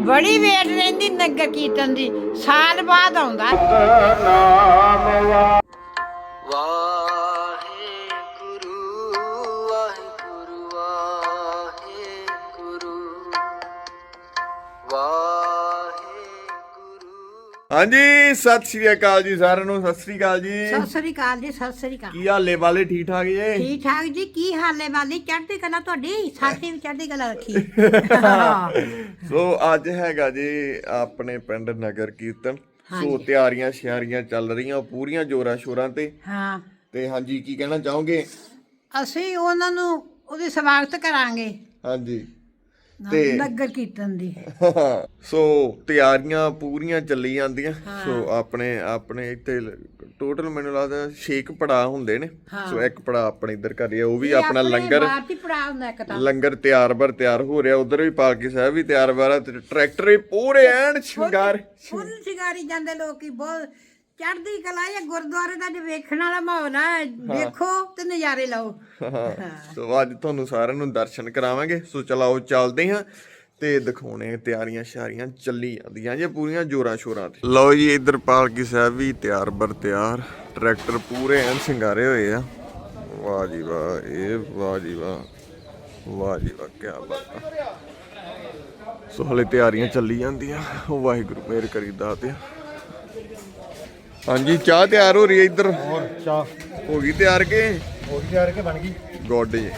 ਬੜੀ ਵੇਟ ਰਹਿੰਦੀ ਨਗਰ ਕੀਰਤਨ ਦੀ। ਸਾਲ ਬਾਅਦ ਆਉਂਦਾ। ਵਾਹਿਗੁਰੂ ਹਾਂਜੀ ਸਤਿ ਸ਼੍ਰੀ ਅਕਾਲ ਜੀ ਸਾਰਿਆਂ ਨੂੰ ਸਤਿ ਸ਼੍ਰੀ ਅਕਾਲ ਜੀ। ਸਤਿ ਸ੍ਰੀ ਅਕਾਲ ਜੀ ਸਤਿ ਸ੍ਰੀ ਅਕਾਲ। ਕੀ ਹਾਲੇ ਵਾਲੇ ਠੀਕ ਠਾਕ ਜੀ? ਠੀਕ ਠਾਕ ਜੀ ਕੀ ਹਾਲੇ ਵਾਲੀ ਚੜ੍ਹਦੀ ਕਲਾ ਤੁਹਾਡੀ? ਸਾਡੀ ਵੀ ਚੜ੍ਹਦੀ ਕਲਾ ਰੱਖੀ। ਸੋ ਅੱਜ ਹੈਗਾ ਜੀ ਆਪਣੇ ਪਿੰਡ ਨਗਰ ਕੀਰਤਨ। ਸੋ ਤਿਆਰੀਆਂ ਸ਼ਿਆਰੀਆਂ ਚੱਲ ਰਹੀਆਂ ਪੂਰੀਆਂ ਜੋਰਾਂ ਸ਼ੋਰਾਂ ਤੇ। ਹਾਂ। ਤੇ ਹਾਂਜੀ ਕੀ ਕਹਿਣਾ ਚਾਹੋਗੇ? ਅਸੀਂ ਉਹਨਾਂ ਨੂੰ ਉਹਦੀ ਸਵਾਗਤ ਕਰਾਂਗੇ। ਹਾਂਜੀ। ਤੇ ਨਗਰ ਕੀਰਤਨ ਦੀ। ਸੋ ਤਿਆਰੀਆਂ ਪੂਰੀਆਂ ਚੱਲੀ ਜਾਂਦੀਆਂ। ਸੋ ਆਪਣੇ ਆਪਣੇ ਇੱਥੇ ਟੋਟਲ ਮੈਨੂੰ ਲੱਗਦਾ 6 ਪੜਾ ਹੁੰਦੇ ਨੇ। ਸੋ ਇੱਕ ਪੜਾ ਆਪਣੇ ਇੱਧਰ ਕਰੀਏ ਉਹ ਵੀ ਆਪਣਾ ਲੰਗਰ ਲੰਗਰ ਤਿਆਰ ਬਰ ਤਿਆਰ ਹੋ ਰਿਹਾ ਉਧਰ ਵੀ ਪਾਲਕੀ ਸਾਹਿਬ ਵੀ ਤਿਆਰ ਬਰ ਟਰੈਕਟਰ ਵੀ ਪੂਰੇ ਐਨ ਸ਼ਿੰਗਾਰ ਫੁੱਲ ਸ਼ਿੰਗਾਰੀ ਜਾਂਦੇ ਲੋਕੀ ਬਹੁਤ ਚੜ੍ਹਦੀ ਕਲਾ ਇਹ ਗੁਰਦੁਆਰੇ ਦਾ ਜੇ ਵੇਖਣ ਵਾਲਾ ਮਾਹੌਲ ਹੈ। ਦੇਖੋ ਤੇ ਨਜ਼ਾਰੇ ਲਓ। ਹਾਂ। ਸੋ ਅੱਜ ਤੁਹਾਨੂੰ ਸਾਰਿਆਂ ਨੂੰ ਦਰਸ਼ਨ ਕਰਾਵਾਂਗੇ। ਸੋ ਚਲਾਓ ਚੱਲਦੇ ਹਾਂ ਤੇ ਦਿਖਾਉਣੇ ਤਿਆਰੀਆਂ ਸ਼ਾਰੀਆਂ ਚੱਲੀ ਜਾਂਦੀਆਂ ਜੇ ਪੂਰੀਆਂ ਜੋਰਾਂ ਸ਼ੋਰਾਂ ਤੇ। ਲਓ ਜੀ ਇੱਧਰ ਪਾਲਕੀ ਸਾਹਿਬ ਵੀ ਤਿਆਰ ਬਰ ਤਿਆਰ। ਟਰੈਕਟਰ ਪੂਰੇ ਐਨ ਸ਼ਿੰਗਾਰੇ ਹੋਏ ਆ। ਵਾਹ ਜੀ ਵਾਹ ਇਹ ਵਾਹ ਜੀ ਵਾਹ ਵਾਹ ਜੀ ਵਾਹ ਕੀ ਬਾਤ ਆ। ਸੋ ਹਲੇ ਤਿਆਰੀਆਂ ਚੱਲੀ ਜਾਂਦੀਆਂ। ਵਾਹਿਗੁਰੂ ਮੇਰ ਕਰੀ ਦਾਤੇ ਹਾਂਜੀ ਚਾਹ ਤਿਆਰ ਹੋ ਰਹੀ ਹੈ ਇੱਧਰ। ਹੋਰ ਚਾਹ। ਹੋ ਗਈ ਤਿਆਰ ਕੇ? ਹੋ ਗਈ ਤਿਆਰ ਕੇ ਬਣ ਗਈ? ਗੁੱਡ ਜੀ।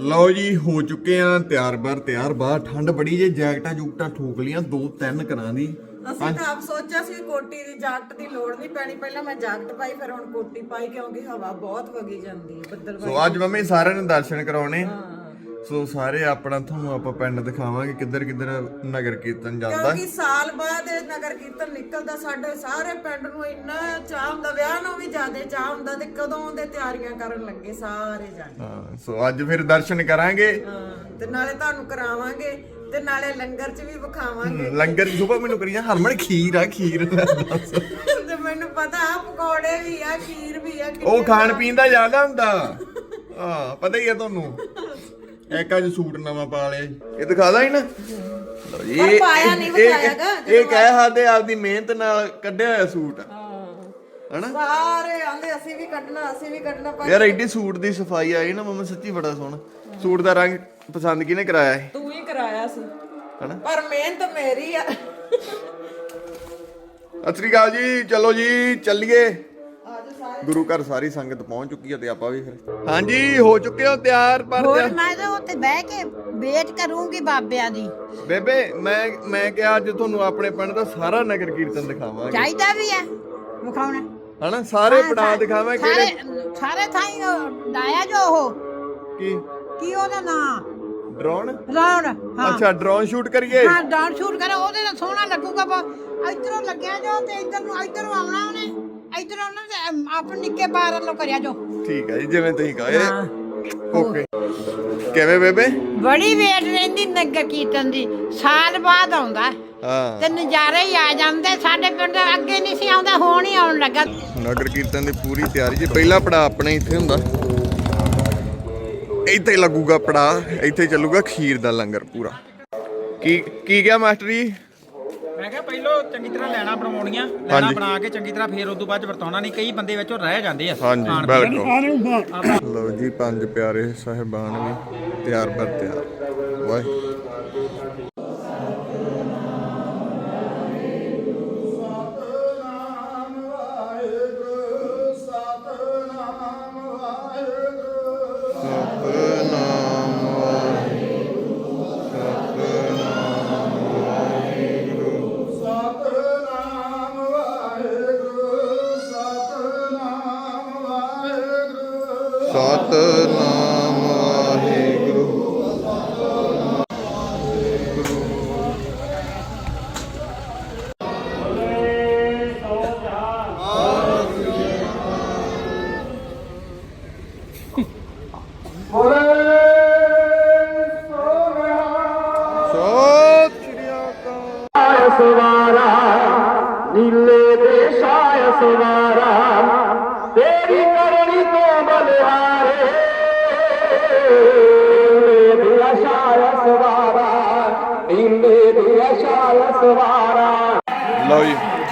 ਲਓ ਜੀ ਹੋ ਚੁੱਕੇ ਆ ਤਿਆਰ ਬਰ ਤਿਆਰ ਬਾਹਰ ਠੰਡ ਬੜੀ ਜੇ ਜੈਕਟਾਂ ਜੁਕਟਾਂ ਠੋਕ ਲੀਆਂ ਦੋ ਤਿੰਨ ਕਰਾਂ ਦੀ। ਅਸੀਂ ਤਾਂ ਆਪ ਸੋਚਿਆ ਸੀ ਕੋਟੀ ਦੀ ਜਾਕਟ ਦੀ ਲੋੜ ਨਹੀਂ ਪੈਣੀ। ਪਹਿਲਾਂ ਮੈਂ ਜਾਕਟ ਪਾਈ ਫਿਰ ਹੁਣ ਕੋਟੀ ਪਾਈ ਕਿਉਂਕਿ ਹਵਾ ਬਹੁਤ ਵਗੀ ਜਾਂਦੀ ਹੈ ਬੱਦਲ ਸੋ ਅੱਜ ਮੰਮੀ ਸਾਰਿਆਂ ਨੂੰ ਦਰਸ਼ਨ ਕਰਾਉਣੇ। ਸੋ ਸਾਰੇ ਆਪਣਾ ਤੁਹਾਨੂੰ ਆਪਾਂ ਪਿੰਡ ਦਿਖਾਵਾਂਗੇ ਕਿੱਧਰ ਕਿੱਧਰ ਨਗਰ ਕੀਰਤਨ ਜਾਂਦਾ। ਕਿਉਂਕਿ ਸਾਲ ਬਾਅਦ ਇਹ ਨਗਰ ਕੀਰਤਨ ਨਿਕਲਦਾ ਸਾਡੇ ਸਾਰੇ ਪਿੰਡ ਨੂੰ ਇੰਨਾ ਚਾਹ ਹੁੰਦਾ ਵਿਆਹ ਨੂੰ ਵੀ ਜ਼ਿਆਦਾ ਚਾਹ ਹੁੰਦਾ ਤੇ ਕਦੋਂ ਦੇ ਤਿਆਰੀਆਂ ਕਰਨ ਲੱਗੇ ਸਾਰੇ ਜਾਣੇ। ਹਾਂ ਸੋ ਅੱਜ ਫਿਰ ਦਰਸ਼ਨ ਕਰਾਂਗੇ। ਹਾਂ ਤੇ ਨਾਲੇ ਤੁਹਾਨੂੰ ਕਰਾਵਾਂਗੇ ਤੇ ਨਾਲੇ ਲੰਗਰ 'ਚ ਵੀ ਵਿਖਾਵਾਂਗੇ। ਲੰਗਰ ਸੁਬਾ ਮੈਨੂੰ ਕਰੀ ਜਾ ਹਰਮਨ ਖੀਰ ਆ ਖੀਰ ਤੇ ਮੈਨੂੰ ਪਤਾ ਆ ਪਕੌੜੇ ਵੀ ਆ ਖੀਰ ਵੀ ਆ ਉਹ ਖਾਣ ਪੀਣ ਦਾ ਜ਼ਿਆਦਾ ਹੁੰਦਾ। ਹਾਂ ਪਤਾ ਹੀ ਹੈ ਤੁਹਾਨੂੰ। ਇੱਕ ਅੱਜ ਸੂਟ ਨਵਾਂ ਪਾ ਲਿਆ ਜੀ। ਇਹ ਦਿਖਾਦਾ ਹੀ ਨਾ। ਲਓ ਜੀ, ਪਰ ਇਹ- ਪਾਇਆ ਨਹੀਂ ਇਹ- ਵਿਖਾਇਆਗਾ, ਇਹ ਕਹਿ ਸਕਦੇ ਆਪਦੀ ਮਿਹਨਤ ਨਾਲ ਕੱਢਿਆ ਹੋਇਆ ਸੂਟ। ਹਨਾ? ਸਾਰੇ ਆਂਦੇ ਅਸੀਂ ਵੀ ਕੱਢਣਾ ਅਸੀਂ ਵੀ ਕੱਢਣਾ ਪਰ ਯਾਰ ਐਡੀ ਸੂਟ ਦੀ ਸਫ਼ਾਈ ਆਈ ਨਾ ਮਮਾ ਸੱਚੀ ਬੜਾ ਸੋਹਣਾ। ਸੂਟ ਦਾ ਰੰਗ ਪਸੰਦ ਕਿਹਨੇ ਕਰਾਇਆ ਹੈ ਤੂੰ ਹੀ ਕਰਾਇਆ ਸੀ। ਹਨਾ? ਪਰ ਮਿਹਨਤ ਮੇਰੀ ਆ। ਸਤਿ ਸ੍ਰੀ ਅਕਾਲ ਜੀ ਚਲੋ ਜੀ ਚੱਲੀਏ। ਗੁਰੂ ਘਰ ਸਾਰੀ ਸੰਗਤ ਪਹੁੰਚ ਚੁੱਕੀ ਹੈ ਤੇ ਆਪਾਂ ਵੀ ਫਿਰ ਹਾਂਜੀ ਹੋ ਚੁੱਕੇ ਹੋ ਤਿਆਰ ਪਰ ਹੋਰ ਮੈਂ ਤਾਂ ਉੱਥੇ ਬਹਿ ਕੇ ਵੇਟ ਕਰੂੰਗੀ ਬਾਬਿਆਂ ਦੀ। ਬੇਬੇ ਮੈਂ ਮੈਂ ਕਿਹਾ ਅੱਜ ਤੁਹਾਨੂੰ ਆਪਣੇ ਪਿੰਡ ਦਾ ਸਾਰਾ ਨਗਰ ਕੀਰਤਨ ਦਿਖਾਵਾਂਗੇ। ਚਾਹੀਦਾ ਵੀ ਹੈ ਵਿਖਾਉਣਾ। ਹਨਾ ਸਾਰੇ ਸਾ- ਦਿਖਾਵਾਂ ਕਿਹੜੇ? ਸਾਰੇ ਥਾਈ ਡਾਇਆ ਜੋ ਉਹ। ਕੀ? ਕੀ ਉਹਦਾ ਨਾਂ? ਡਰੋਨ? ਰਾਉਣ ਹਾਂ। ਅੱਛਾ ਡਰੋਨ ਸ਼ੂਟ ਕਰੀਏ? ਹਾਂ ਡਾਊਨ ਸ਼ੂਟ ਕਰੋ ਉਹਦੇ ਨਾਲ ਸੋਹਣਾ ਲੱਗੂਗਾ ਪਰ ਇਧਰੋਂ ਲੱਗਿਆ ਜੋ ਤੇ ਇਧਰ ਨੂੰ ਇਧਰੋਂ ਆਉਣਾ ਉਹਨੇ। ਇਧਰ ਤੇ ਅਮ, ਆਪਣੇ ਨਿੱਕੇ ਬਾਰ ਵੱਲੋਂ ਕਰਿਆ ਜੋ। ਠੀਕ ਹੈ ਜੀ ਜਿਵੇਂ ਤੁਸੀਂ ਕਹੇ ਓਕੇ ਕਿਵੇਂ ਬੇਬੇ? ਬੜੀ ਵੇਟ ਰਹਿੰਦੀ ਨਗਰ ਕੀਰਤਨ ਦੀ। ਸਾਲ ਬਾਅਦ ਆਉਂਦਾ। ਹਾਂ। ਤੇ ਨਜ਼ਾਰੇ ਹੀ ਆ ਜਾਂਦੇ। ਸਾਡੇ ਪਿੰਡ ਅੱਗੇ ਨਹੀਂ ਸੀ ਆਉਂਦਾ ਹੁਣ ਹੀ ਆਉਣ ਲੱਗਾ। ਨਗਰ ਕੀਰਤਨ ਦੀ ਪੂਰੀ ਤਿਆਰੀ ਜੀ। ਪਹਿਲਾ ਪੜਾ ਆਪਣੇ ਇੱਥੇ ਹੁੰਦਾ। ਇੱਥੇ ਲੱਗੂਗਾ ਪੜਾ ਇੱਥੇ ਚੱਲੂਗਾ ਖੀਰ ਦਾ ਲੰਗਰ ਪੂਰਾ। ਕੀ ਕੀ ਗਿਆ ਮਾਸਟਰ ਜੀ? ਮੈਂ ਕਿਹਾ ਪਹਿਲਾਂ ਚੰਗੀ ਤਰ੍ਹਾਂ ਲੈਣਾ ਬਣਾਉਣੀਆਂ ਲੈਣਾ ਬਣਾ ਕੇ ਚੰਗੀ ਤਰ੍ਹਾਂ ਫੇਰ ਉਦੋਂ ਬਾਅਦ ਚ ਵਰਤਾਉਣਾ ਨਹੀਂ ਕਈ ਬੰਦੇ ਵਿੱਚੋਂ ਰਹਿ ਜਾਂਦੇ ਆ। ਹਾਂਜੀ ਖਾਣ ਪੀਣ। ਲਓ ਜੀ ਪੰਜ ਪਿਆਰੇ ਸਾਹਿਬਾਨ ਵੀ ਤਿਆਰ ਬਰ ਤਿਆਰ। ਵਾਹਿਗੁਰੂ।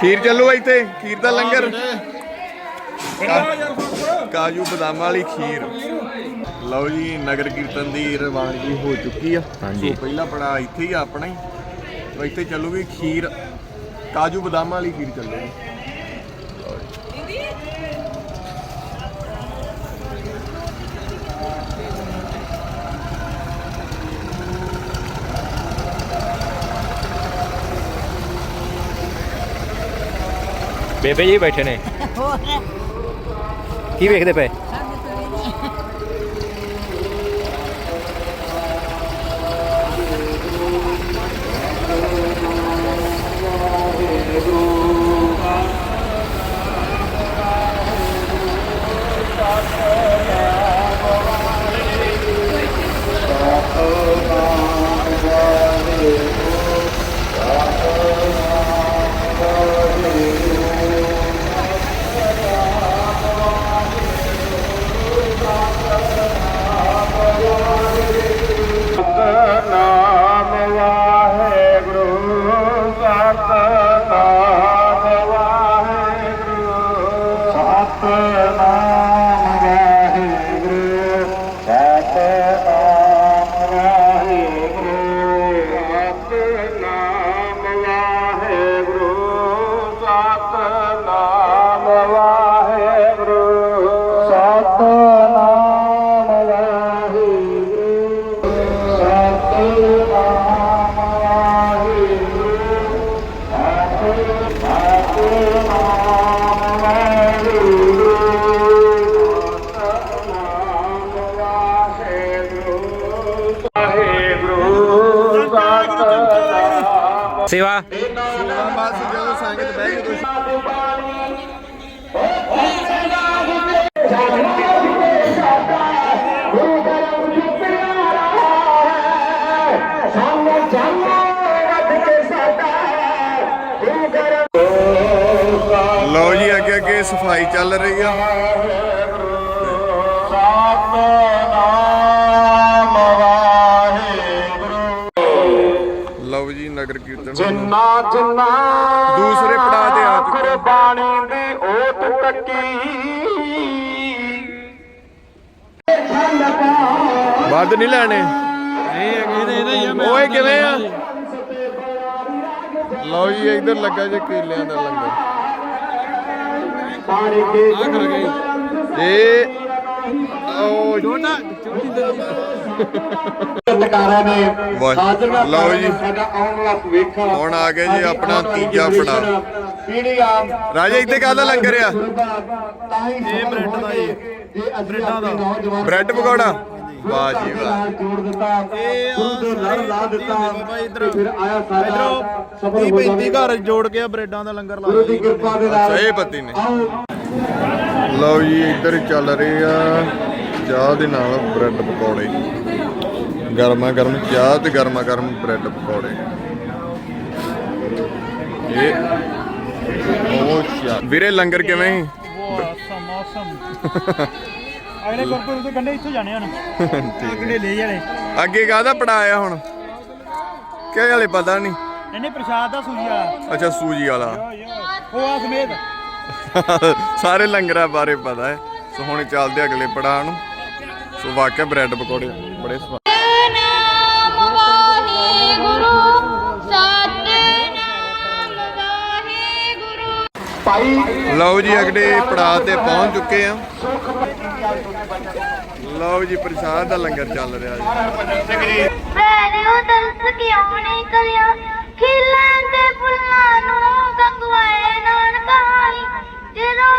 ਖੀਰ ਚੱਲੂ ਇੱਥੇ ਖੀਰ ਦਾ ਲੰਗਰ। ਕਾਜੂ ਬਦਾਮ ਵਾਲੀ ਖੀਰ। ਲਓ ਜੀ ਨਗਰ ਕੀਰਤਨ ਦੀ ਰਵਾਨਗੀ ਹੋ ਚੁੱਕੀ ਆ। ਹਾਂਜੀ। ਪਹਿਲਾ ਪੜਾ ਇੱਥੇ ਹੀ ਆ ਆਪਣਾ ਹੀ। ਇੱਥੇ ਚੱਲੂਗੀ ਖੀਰ। ਕਾਜੂ ਬਦਾਮ ਵਾਲੀ ਖੀਰ ਚੱਲੂਗੀ। ਬੇਬੇ ਜੀ ਬੈਠੇ ਨੇ। ਕੀ ਵੇਖਦੇ ਪਏ? Bye. ਸੇਵਾ। ਬਸ ਜਦੋਂ ਸੰਗਤ ਬਹਿ ਗਈ ਲਓ ਜੀ ਅੱਗੇ ਅੱਗੇ ਸਫ਼ਾਈ ਚੱਲ ਰਹੀ ਆ। ਕੀਰਤਨ ਜਿੰਨਾ ਜਿੰਨਾ ਦੂਸਰੇ ਪੜਾਅ ਤੇ ਆ ਚੁੱਕੇ। ਗੁਰਬਾਣੀ ਦੀ ਓਟ ਟੱਕੀ। ਵੱਧ ਨਹੀਂ ਲੈਣੇ। ਓਏ ਕਿਵੇਂ ਆ? ਲਓ ਜੀ ਇੱਧਰ ਲੱਗਾ ਜੇ ਕੇਲਿਆਂ ਦਾ ਲੰਗਰ। ਇਹ ਛੋਟਾ ਨੇ। ਹਾਜ਼ਰ ਲਓ ਜੀ। ਸਾਡਾ ਆਉਣ ਵਾਲਾ ਭਵਿੱਖ ਹੁਣ ਆ ਗਿਆ ਜੀ ਆਪਣਾ ਤੀਜਾ। ਪੀੜੀਆਂ ਰਾਜਾ ਇੱਥੇ ਕਾਹਦਾ ਲੰਗਰ ਆ? ਤਾਂ ਹੀ ਇਹ ਬ੍ਰੈਡ ਦਾ ਜੀ ਇਹ ਬ੍ਰੈਡਾਂ ਦਾ। ਬ੍ਰੈਡ ਪਕੌੜਾ? ਵਾਹ ਜੀ ਵਾਹ। ਜੋੜ ਦਿੱਤਾ ਗੁਰੂ ਲੜ ਲਾ ਦਿੱਤਾ ਫਿਰ ਆਇਆ ਸਾਡਾ ਸਫਲ ਹੋ 35 ਘਰ ਜੋੜ ਕੇ ਬ੍ਰੈਡਾਂ ਦਾ ਲੰਗਰ ਗੁਰੂ ਦੀ ਕਿਰਪਾ ਦੇ ਨਾਲ। ਸਹੀ ਪਤੀ ਨੇ। ਲਓ ਜੀ ਇੱਧਰ ਚੱਲ ਰਹੇ ਆ। ਚਾਹ ਦੇ ਨਾਲ ਬ੍ਰੈਡ ਪਕੌੜੇ। ਗਰਮਾ ਗਰਮ ਚਾਹ ਤੇ ਗਰਮਾ ਗਰਮ ਬ੍ਰੈਡ ਪਕੌੜੇ। ਇਹ ਸ਼ਾ ਵੀਰੇ ਲੰਗਰ ਕਿਵੇਂ? ਮੌਸਮ ਮੌਸਮ। ਅਗਲੇ ਗੁਰਪੁਰ ਦੇ ਕੰਡੇ ਇੱਥੋਂ ਜਾਣੇ ਹਨ ਕੰਡੇ ਲੈ ਜਾਣੇ ਅੱਗੇ ਕਾਹਦਾ ਪੜਾਇਆ ਹੁਣ? ਕਿਹ ਹਲੇ ਪਤਾ ਨਹੀਂ। ਇਹਨੇ ਪ੍ਰਸ਼ਾਦ ਦਾ ਸੂਜਿਆ ਅੱਛਾ ਸੂਜੀ ਵਾਲਾ। ਉਹ ਆ ਸਮੇਤ। ਸਾਰੇ ਲੰਗਰਾਂ ਬਾਰੇ ਪਤਾ ਹੈ। ਸੋ ਹੁਣ ਚੱਲਦੇ ਅਗਲੇ ਪੜਾਅ ਨੂੰ। ਸੋ ਵਾਕਿਆ ਬ੍ਰੈਡ ਪਕੌੜੇ ਬੜੇ ਸਵਾਦ। ਲਓ ਜੀ ਅਗਲੇ ਪੜਾਅ ਤੇ ਪਹੁੰਚ ਚੁੱਕੇ ਆ ਲਓ ਜੀ ਪ੍ਰਸ਼ਾਦ ਦਾ ਲੰਗਰ ਚੱਲ ਰਿਹਾ ਜੀ। ਵੈਰਿਓ ਦਰਸ ਕਿਉਂ ਨਹੀਂ ਕਰਿਆ? ਖਿਲਾਂ ਦੇ ਫੁੱਲਾਂ ਨੂੰ ਗੰਗਵਾਏ ਨਾਨਕਾਈ ਜਦੋਂ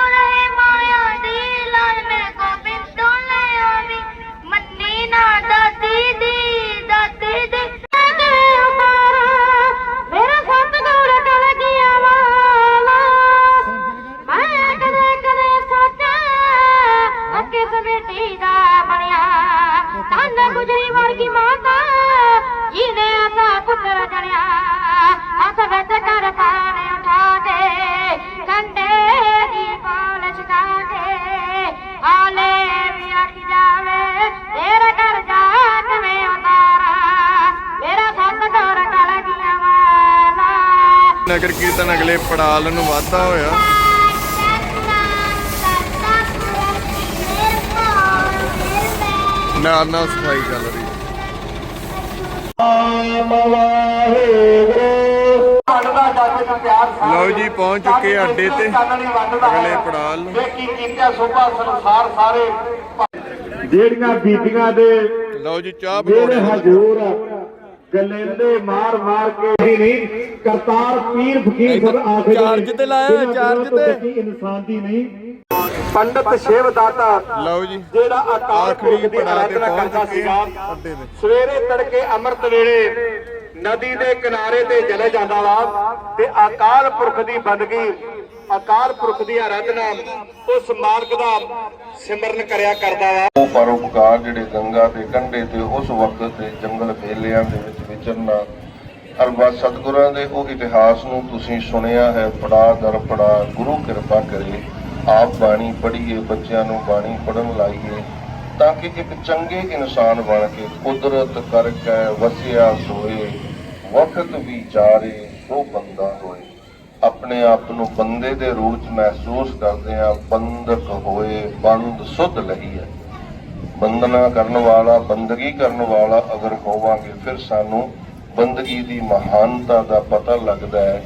ਨਗਰ ਕੀਰਤਨ ਅਗਲੇ ਪੜਾਲ ਨੂੰ ਵਾਧਾ ਹੋਇਆ। ਨਾਲ ਨਾਲ ਸਫ਼ਾਈ ਚੱਲ ਰਹੀ ਲਓ ਜੀ ਪਹੁੰਚ ਚੁੱਕੇ ਅੱਡੇ ਤੇ ਅਗਲੇ ਪੜਾਲ ਨੂੰ। ਕੀ ਕੀਤਾ ਸੁਭਾ ਸੰਸਾਰ ਸਾਰੇ ਜਿਹੜੀਆਂ ਬੀਬੀਆਂ ਦੇ ਲਓ ਜੀ ਚਾਹ ਬਣਾਉਣੇ ਹਜੂਰ ਗਲੇਂਦੇ ਮਾਰ ਮਾਰ ਕੇ ਹੀ ਨਹੀਂ ਕਰਤਾਰ ਪੀਰ ਫਕੀਰ ਸਭ ਆਖਦੇ ਚਾਰਜ ਤੇ ਲਾਇਆ, ਚਾਰਜ ਤੇ। ਇਨਸਾਨ ਦੀ ਨਹੀਂ। ਪੰਡਤ ਸ਼ਿਵ ਦਾਤਾ ਲਓ ਜੀ। ਜਿਹੜਾ ਅਕਾਲ ਆਖਰੀ ਪੁਰਖ ਦੀ ਆਰਾਧਨਾ ਪਹੁੰਚ ਕਰਦਾ ਸੀਗਾ ਸਵੇਰੇ ਤੜਕੇ ਅੰਮ੍ਰਿਤ ਵੇਲੇ ਨਦੀ ਦੇ ਕਿਨਾਰੇ ਤੇ ਚਲੇ ਜਾਂਦਾ ਵਾ ਤੇ ਅਕਾਲ ਪੁਰਖ ਦੀ ਬੰਦਗੀ ਅਕਾਲ ਪੁਰਖ ਦੀ ਆਰਾਧਨਾ ਉਸ ਮਾਲਕ ਦਾ ਸਿਮਰਨ ਕਰਿਆ ਕਰਦਾ ਵਾ। ਉਹ ਪਰਉਪਕਾਰ ਜਿਹੜੇ ਗੰਗਾ ਦੇ ਕੰਢੇ ਤੇ ਉਸ ਵਕਤ ਦੇ ਜੰਗਲ ਫੇਲਿਆਂ ਦੇ ਵਿੱਚ ਵਿਚਰਨਾ ਅਰਬਾ ਸਤਿਗੁਰਾਂ ਦੇ ਉਹ ਇਤਿਹਾਸ ਨੂੰ ਤੁਸੀਂ ਸੁਣਿਆ ਹੈ। ਪੜਾ ਦਰ ਪੜਾ ਗੁਰੂ ਕਿਰਪਾ ਕਰੇ। ਆਪ ਬਾਣੀ ਪੜ੍ਹੀਏ, ਬੱਚਿਆਂ ਨੂੰ ਬਾਣੀ ਪੜਨ ਲਾਈਏ, ਤਾਂ ਕਿ ਇੱਕ ਚੰਗੇ ਇਨਸਾਨ ਬਣ ਕੇ ਕੁਦਰਤ ਕਰਕੇ ਵਸਿਆ ਸੋਏ ਵਕਤ ਵਿਚਾਰੇ ਉਹ ਬੰਦਾ ਹੋਏ। ਆਪਣੇ ਆਪ ਨੂੰ ਬੰਦੇ ਦੇ ਰੂਪ ਚ ਮਹਿਸੂਸ ਕਰਦੇ ਆ ਬੰਦਕ ਹੋਏ, ਬੰਦ ਸੁਧ ਲਈ ਬੰਦਨਾ ਕਰਨ ਵਾਲਾ, ਬੰਦਗੀ ਕਰਨ ਵਾਲਾ ਅਗਰ ਹੋਵਾਂਗੇ, ਫਿਰ ਸਾਨੂੰ ਬੰਦਗੀ ਦੀ ਮਹਾਨਤਾ ਦਾ ਪਤਾ ਲੱਗਦਾ ਹੈ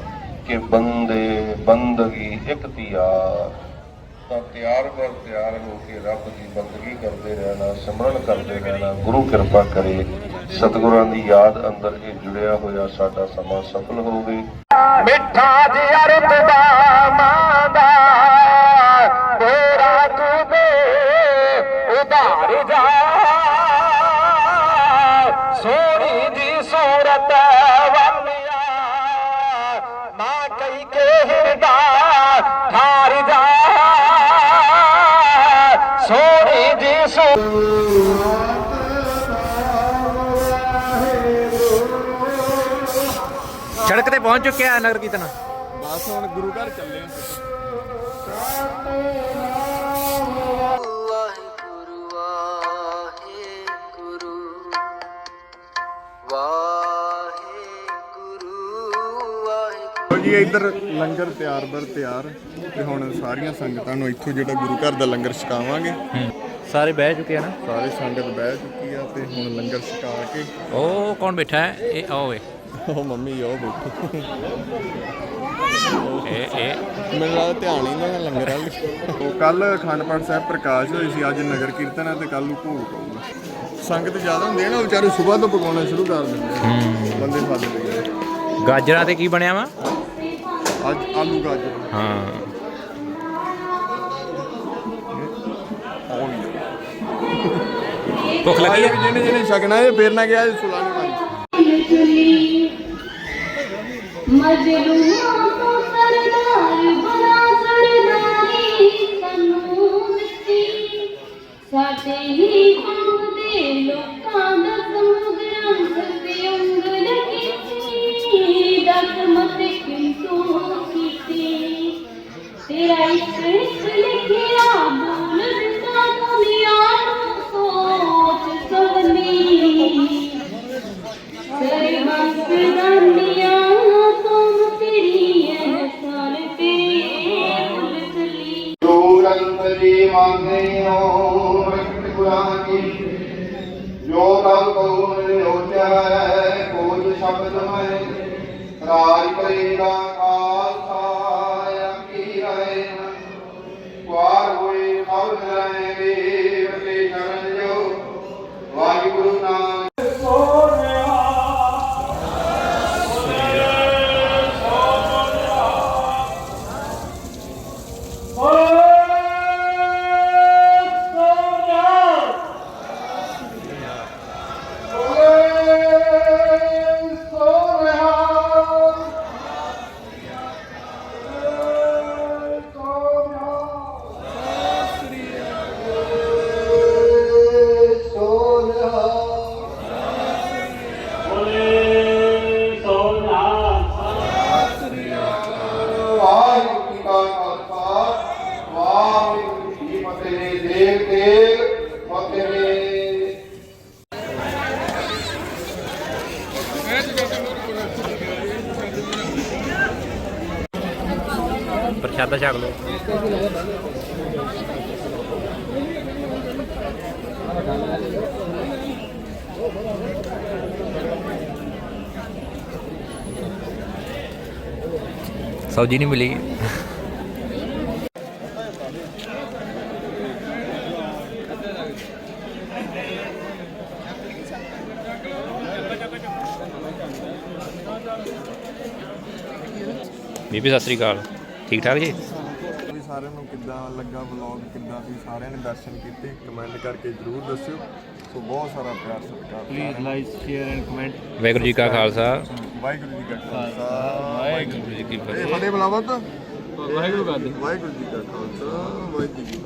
ਕਿ ਬੰਦੇ, ਬੰਦਗੀ ਇੱਕ ਤਿਆਰ। ਤਾਂ ਤਿਆਰ ਬਰ ਤਿਆਰ ਹੋ ਕੇ ਰੱਬ ਦੀ ਬੰਦਗੀ ਕਰਦੇ ਰਹਿਣਾ, ਸਿਮਰਨ ਕਰਦੇ ਰਹਿਣਾ, ਗੁਰੂ ਕਿਰਪਾ ਕਰੇ। ਸਤਿਗੁਰਾਂ ਦੀ ਯਾਦ ਅੰਦਰ ਇਹ ਜੁੜਿਆ ਹੋਇਆ ਸਾਡਾ ਸਮਾਂ ਸਫਲ ਹੋਵੇ। ਮਿੱਠਾ ਜਿਹਾ ਰਤਬਾ ਮਾਦਾ ਤੇਰਾ ਤੂੰ ਦੇ ਉਧਾਰ ਜਾ। ਸੋਹਣੀ ਦੀ ਸੂਰਤ ਵਰਨਿਆ ਨਾ ਕਈ ਕੇ ਹਿਰਦਾ ਠਾਰ ਜਾ। ਸੋਹਣੀ ਦੀ ਸੂਰਤ ਸੜਕ ਤੇ ਪਹੁੰਚ ਚੁੱਕਿਆ ਨਗਰ ਕੀਰਤਨ। ਬਸ ਹੁਣ ਗੁਰੂ ਘਰ ਚੱਲੇ ਜੀ ਇੱਧਰ ਲੰਗਰ ਤਿਆਰ ਬਰ ਤਿਆਰ ਤੇ ਹੁਣ ਸਾਰੀਆਂ ਸੰਗਤਾਂ ਨੂੰ ਇੱਥੋਂ ਜਿਹੜਾ ਗੁਰੂ ਘਰ ਦਾ ਲੰਗਰ ਛਕਾਵਾਂਗੇ। ਸਾਰੇ ਬਹਿ ਚੁੱਕੇ ਆ ਨਾ? ਸਾਰੇ ਸੰਗਤ ਬਹਿ ਚੁੱਕੀ ਆ ਤੇ ਹੁਣ ਲੰਗਰ ਛਕਾ ਕੇ ਉਹ ਕੌਣ ਬੈਠਾ ਹੈ? ਇਹ ਆਓ ਵੇ। ਉਹ ਮੰਮੀ ਉਹ ਬੈਠੀ। ਇਹ ਇਹ ਮੈਨੂੰ ਲੱਗਦਾ ਧਿਆਨ ਹੀ ਨਾ ਲੰਗਰ ਵੱਲ। ਉਹ ਕੱਲ ਅਖੰਡ ਪਾਠ ਸਾਹਿਬ ਪ੍ਰਕਾਸ਼ ਹੋਈ ਸੀ ਅੱਜ ਨਗਰ ਕੀਰਤਨ ਹੈ ਤੇ ਕੱਲ ਨੂੰ ਭੋਗ ਪਊਗਾ ਸੰਗਤ ਜ਼ਿਆਦਾ ਹੁੰਦੀ ਹੈ ਨਾ ਵਿਚਾਰੇ ਸਵੇਰ ਤੋਂ ਪਕਾਉਣਾ ਸ਼ੁਰੂ ਕਰ ਦਿੰਦੇ ਆ। ਬੰਦੇ ਫਸ ਗਏ। ਗਾਜਰਾਂ ਤੇ ਕੀ ਬਣਿਆ ਵਾ? ਅੱਜ ਆਲੂ ਗਾਜਰ। ਹਾਂ। ਭੁੱਖ ਲੱਗੀ ਹੈ ਜਿਹਨੇ ਜਿਹਨੇ ਛਕਣਾ ਇਹ ਫੇਰ ਨਾ ਗਿਆ ਸੁਲਾ ਨਹੀਂ ਪਾਣੀ ਮਜਲੂਮਾਂ ਤੋਂ ਸਰਦਾਰ ਬਣਾ ਸਰਦਾਰੀ ਸਾਨੂੰ ਦਿੱਤੀ ਸਾਡੇ ਹੀ ਪੰਗ ਦੇ ਲੋਕਾਂ ਗੁਰਾਂ ਕੀ ਪ੍ਰਸ਼ਾਦਾ ਛਕ ਲਓ। ਸਬਜ਼ੀ ਨਹੀਂ ਮਿਲੀ। ਬੀਬੀ ਸਤਿ ਸ੍ਰੀ ਅਕਾਲ। ਠੀਕ ਠਾਕ ਜੀ? ਵੀ ਸਾਰਿਆਂ ਨੂੰ ਕਿੱਦਾਂ ਲੱਗਾ ਵਲੌਗ ਕਿੱਦਾਂ ਸੀ? ਸਾਰਿਆਂ ਨੇ ਦਰਸ਼ਨ ਕੀਤੇ ਕਮੈਂਟ ਕਰਕੇ ਜਰੂਰ ਦੱਸਿਓ। ਸੋ ਬਹੁਤ ਸਾਰਾ ਪਿਆਰ ਸਤਿਕਾਰ। Please like share and comment Waheguru ji ਕਾ ਖਾਲਸਾ। ਵਾਹਿਗੁਰੂ ਜੀ ਕਾ ਖਾਲਸਾ ਵਾਹਿਗੁਰੂ ਜੀ ਕੀ ਫਤਿਹ। ਫਤਿਹ। ਬੁਲਾਵਤ ਵਾਹਿਗੁਰੂ ਕਰਦੇ ਵਾਹਿਗੁਰੂ ਜੀ ਕਾ ਖਾਲਸਾ ਵਾਹਿਗੁਰੂ ਜੀ ਕੀ